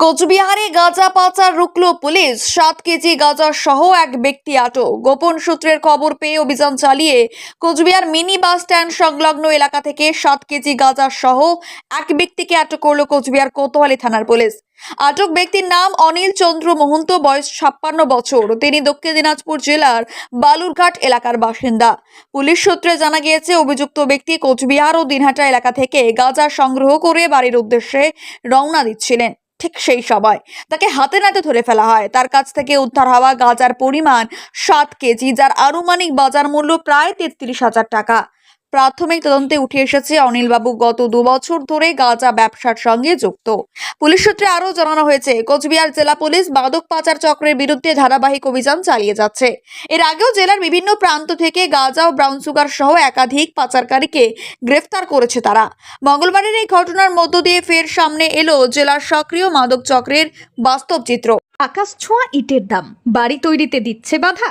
কোচবিহারে গাঁজা পাচার রুকলো পুলিশ। সাত কেজি গাঁজা সহ এক ব্যক্তি আটক। গোপন সূত্রের খবর পেয়ে অভিযান চালিয়ে কোচবিহার মিনি বাস স্ট্যান্ড সংলগ্ন এলাকা থেকে সাত কেজি গাঁজা সহ এক ব্যক্তিকে আটক করল কোচবিহার কোতোয়ালি থানার পুলিশ। আটক ব্যক্তির নাম অনিল চন্দ্র মহন্ত, বয়স ছাপ্পান্ন বছর। তিনি দক্ষিণ দিনাজপুর জেলার বালুরঘাট এলাকার বাসিন্দা। পুলিশ সূত্রে জানা গিয়েছে, অভিযুক্ত ব্যক্তি কোচবিহার ও দিনহাটা এলাকা থেকে গাঁজা সংগ্রহ করে বাড়ির উদ্দেশ্যে রওনা দিচ্ছিলেন। ঠিক সেই সময়। তাকে হাতে নাতে ধরে ফেলা হয়। তার কাছ থেকে উদ্ধার হওয়া গাঁজার পরিমাণ সাত কেজি, যার আনুমানিক বাজার মূল্য প্রায় তেত্রিশ হাজার টাকা। প্রাথমিক তদন্তে উঠে এসেছে অনিলবাবু গত দু বছর ধরে গাঁজা ব্যবসার সঙ্গে যুক্ত। পুলিশ সূত্রে আরও জানানো হয়েছে, কোচবিহার জেলা পুলিশ মাদক পাচার চক্রের বিরুদ্ধে ধারাবাহিক অভিযান চালিয়ে যাচ্ছে। এর আগেও জেলার বিভিন্ন প্রান্ত থেকে গাঁজা ও ব্রাউন সুগার সহ একাধিক পাচারকারীকে গ্রেফতার করেছে তারা। মঙ্গলবারের এই ঘটনার মধ্য দিয়ে ফের সামনে এলো জেলার সক্রিয় মাদক চক্রের বাস্তব চিত্র। আকাশ ছোঁয়া ইটের দাম, বাড়ি তৈরিতে দিচ্ছে বাধা।